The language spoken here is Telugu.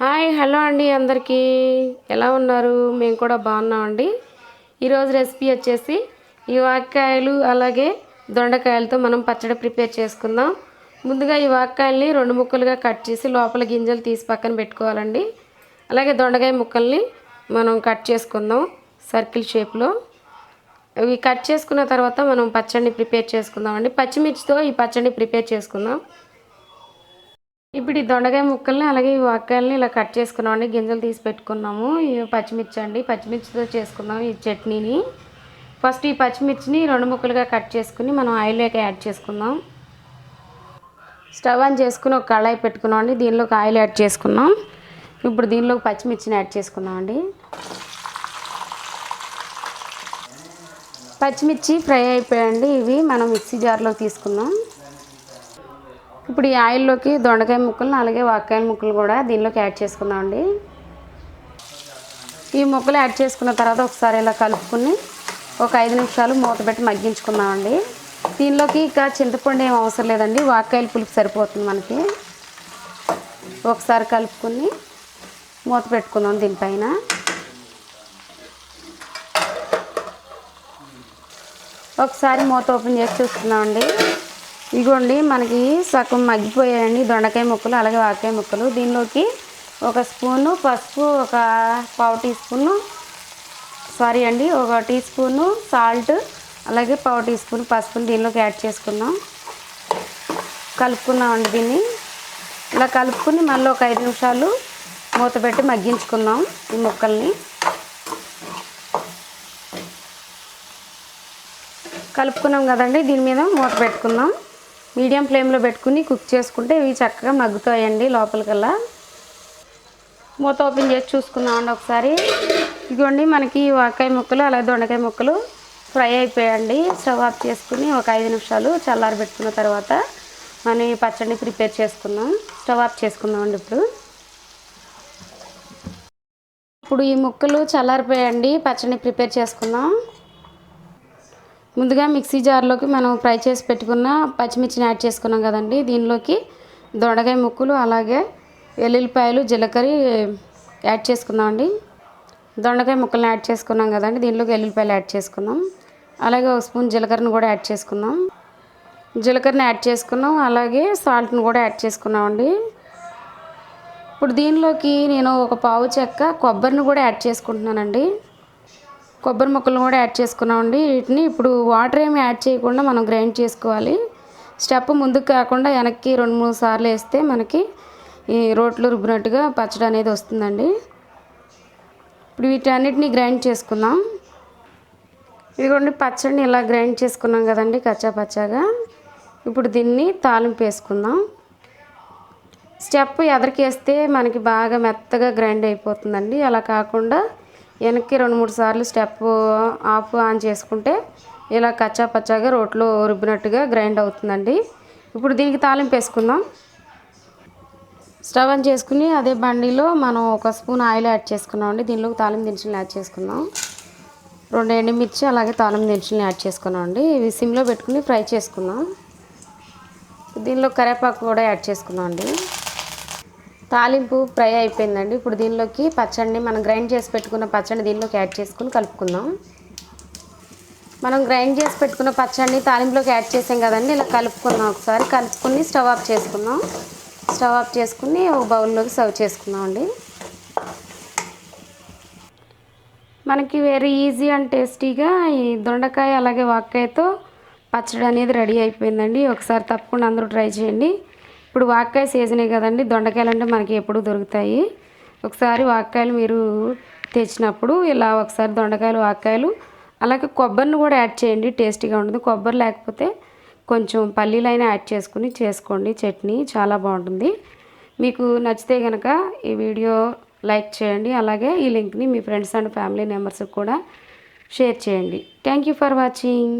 హాయ్ హలో అండి అందరికీ. ఎలా ఉన్నారు? మేము కూడా బాగున్నామండి. ఈరోజు రెసిపీ వచ్చేసి ఈ వాక్కాయలు అలాగే దొండకాయలతో మనం పచ్చడి ప్రిపేర్ చేసుకుందాం. ముందుగా ఈ వాక్కాయల్ని రెండు ముక్కలుగా కట్ చేసి లోపల గింజలు తీసి పక్కన పెట్టుకోవాలండి. అలాగే దొండకాయ ముక్కల్ని మనం కట్ చేసుకుందాం సర్కిల్ షేప్లో. ఇవి కట్ చేసుకున్న తర్వాత మనం పచ్చడిని ప్రిపేర్ చేసుకుందామండి. పచ్చిమిర్చితో ఈ పచ్చడిని ప్రిపేర్ చేసుకుందాం. ఇప్పుడు ఈ దొండకాయ ముక్కల్ని అలాగే ఈ వాక్కాయలని ఇలా కట్ చేసుకున్నామండి గింజలు తీసి పెట్టుకున్నాము. ఇవి పచ్చిమిర్చి అండి. పచ్చిమిర్చితో చేసుకున్నాం ఈ చట్నీని. ఫస్ట్ ఈ పచ్చిమిర్చిని రెండు ముక్కలుగా కట్ చేసుకుని మనం ఆయిల్లోకి యాడ్ చేసుకుందాం. స్టవ్ ఆన్ చేసుకుని ఒక కళాయి పెట్టుకున్నాం అండి. దీనిలోకి ఆయిల్ యాడ్ చేసుకున్నాం. ఇప్పుడు దీనిలోకి పచ్చిమిర్చిని యాడ్ చేసుకుందాం అండి. పచ్చిమిర్చి ఫ్రై అయిపోయాయండి. ఇవి మనం మిక్సీ జార్లో తీసుకుందాం. ఇప్పుడు ఈ ఆయిల్లోకి దొండకాయ ముక్కలు అలాగే వాక్కాయ ముక్కలు కూడా దీనిలోకి యాడ్ చేసుకుందాం అండి ఈ ముక్కలు యాడ్ చేసుకున్న తర్వాత ఒకసారి ఇలా కలుపుకుని ఒక ఐదు నిమిషాలు మూత పెట్టి మగ్గించుకుందామండి. దీనిలోకి ఇక చింతపండు ఏం అవసరం లేదండి వాక్కాయల పులుపు సరిపోతుంది మనకి. ఒకసారి కలుపుకుని మూత పెట్టుకుందాం దీనిపైన. ఒకసారి మూత ఓపెన్ చేసి చూస్తున్నామండి. ఇగోండి మనకి సగం మగ్గిపోయాయండి దొండకాయ ముక్కలు అలాగే వాకాయ ముక్కలు. దీనిలోకి ఒక స్పూను పసుపు ఒక పావు టీ స్పూను సారీ అండి ఒక టీ స్పూను సాల్ట్ అలాగే పావు టీ స్పూన్ పసుపుని దీనిలోకి యాడ్ చేసుకున్నాం కలుపుకున్నామండి దీన్ని. ఇలా కలుపుకుని మళ్ళీ ఒక ఐదు నిమిషాలు మూత పెట్టి మగ్గించుకుందాం ఈ ముక్కల్ని. కలుపుకున్నాం కదండి దీని మీద మూత పెట్టుకుందాం. మీడియం ఫ్లేమ్లో పెట్టుకుని కుక్ చేసుకుంటే ఇవి చక్కగా మగ్గుతాయండి లోపలికల్లా. మూత ఓపెన్ చేసి చూసుకుందామండి ఒకసారి. ఇదిగోండి మనకి వాకాయ ముక్కలు అలాగే దొండకాయ ముక్కలు ఫ్రై అయిపోయాయండి. స్టవ్ ఆఫ్ చేసుకుని ఒక ఐదు నిమిషాలు చల్లారబెట్టుకున్న తర్వాత మనం ఈ పచ్చడిని ప్రిపేర్ చేసుకుందాం. స్టవ్ ఆఫ్ చేసుకుందామండి ఇప్పుడు. ఇప్పుడు ఈ ముక్కలు చల్లారిపోయాయండి. పచ్చడిని ప్రిపేర్ చేసుకుందాం. ముందుగా మిక్సీ జార్లోకి మనం ఫ్రై చేసి పెట్టుకున్న పచ్చిమిర్చిని యాడ్ చేసుకున్నాం కదండి. దీనిలోకి దొండకాయ ముక్కలు అలాగే వెల్లుల్లిపాయలు జీలకర్ర యాడ్ చేసుకుందామండి. దొండకాయ ముక్కలను యాడ్ చేసుకున్నాం కదండి. దీనిలోకి వెల్లుల్లిపాయలు యాడ్ చేసుకుందాం. అలాగే ఒక స్పూన్ జీలకర్రను కూడా యాడ్ చేసుకుందాం. జీలకర్రని యాడ్ చేసుకున్నాం. అలాగే సాల్ట్ని కూడా యాడ్ చేసుకున్నామండి. ఇప్పుడు దీనిలోకి నేను ఒక పావు చెక్క కొబ్బరిని కూడా యాడ్ చేసుకుంటున్నానండి. కొబ్బరి ముక్కలను కూడా యాడ్ చేసుకున్నామండి వీటిని ఇప్పుడు వాటర్ ఏమి యాడ్ చేయకుండా మనం గ్రైండ్ చేసుకోవాలి. స్టెప్ ముందుకు కాకుండా వెనక్కి రెండు మూడు సార్లు వేస్తే మనకి ఈ రోట్లు రుబ్బినట్టుగా పచ్చడి అనేది వస్తుందండి. ఇప్పుడు వీటన్నిటిని గ్రైండ్ చేసుకుందాం. ఇదిగోండి పచ్చడిని ఇలా గ్రైండ్ చేసుకున్నాం కదండి కచ్చా పచ్చాగా. ఇప్పుడు దీన్ని తాలింపు వేసుకుందాం. స్టెప్ ఎదరికేస్తే మనకి బాగా మెత్తగా గ్రైండ్ అయిపోతుందండి. అలా కాకుండా వెనక్కి రెండు మూడు సార్లు స్టెప్ ఆఫ్ ఆన్ చేసుకుంటే ఇలా కచ్చా పచ్చాగా రోట్లో రుబ్బినట్టుగా గ్రైండ్ అవుతుందండి. ఇప్పుడు దీనికి తాలింపు వేసుకుందాం. స్టవ్ ఆన్ చేసుకుని అదే బండిలో మనం ఒక స్పూన్ ఆయిల్ యాడ్ చేసుకున్నాం అండి. దీనిలోకి తాలింపు దినుసులు యాడ్ చేసుకుందాం. రెండు ఎండుమిర్చి అలాగే తాలింపు దినుసులు యాడ్ చేసుకున్నాం అండి. ఇవి సిమ్లో పెట్టుకుని ఫ్రై చేసుకుందాం. దీనిలో కరేపాకు కూడా యాడ్ చేసుకున్నాం అండి. తాలింపు ఫ్రై అయిపోయిందండి. ఇప్పుడు దీనిలోకి పచ్చడిని మనం గ్రైండ్ చేసి పెట్టుకున్న పచ్చడిని దీనిలోకి యాడ్ చేసుకుని కలుపుకుందాం. మనం గ్రైండ్ చేసి పెట్టుకున్న పచ్చడిని తాలింపులోకి యాడ్ చేసాం కదండి. ఇలా కలుపుకుందాం ఒకసారి. కలుపుకుని స్టవ్ ఆఫ్ చేసుకుందాం. స్టవ్ ఆఫ్ చేసుకుని ఒక బౌల్లోకి సర్వ్ చేసుకుందాం అండి. మనకి వెరీ ఈజీ అండ్ టేస్టీగా ఈ దొండకాయ అలాగే వాక్కాయతో పచ్చడి అనేది రెడీ అయిపోయిందండి. ఒకసారి తప్పకుండా అందరూ ట్రై చేయండి. ఇప్పుడు వాక్కాయ సీజనే కదండి. దొండకాయలు అంటే మనకి ఎప్పుడు దొరుకుతాయి. ఒకసారి వాక్కాయలు మీరు తెచ్చినప్పుడు ఇలా ఒకసారి దొండకాయలు వాక్కాయలు అలాగే కొబ్బరిని కూడా యాడ్ చేయండి. టేస్టీగా ఉంటుంది. కొబ్బరి లేకపోతే కొంచెం పల్లీలైనా యాడ్ చేసుకుని చేసుకోండి. చట్నీ చాలా బాగుంటుంది. మీకు నచ్చితే కనుక ఈ వీడియో లైక్ చేయండి. అలాగే ఈ లింక్ని మీ ఫ్రెండ్స్ అండ్ ఫ్యామిలీ మెంబర్స్కి కూడా షేర్ చేయండి. Thank you for watching.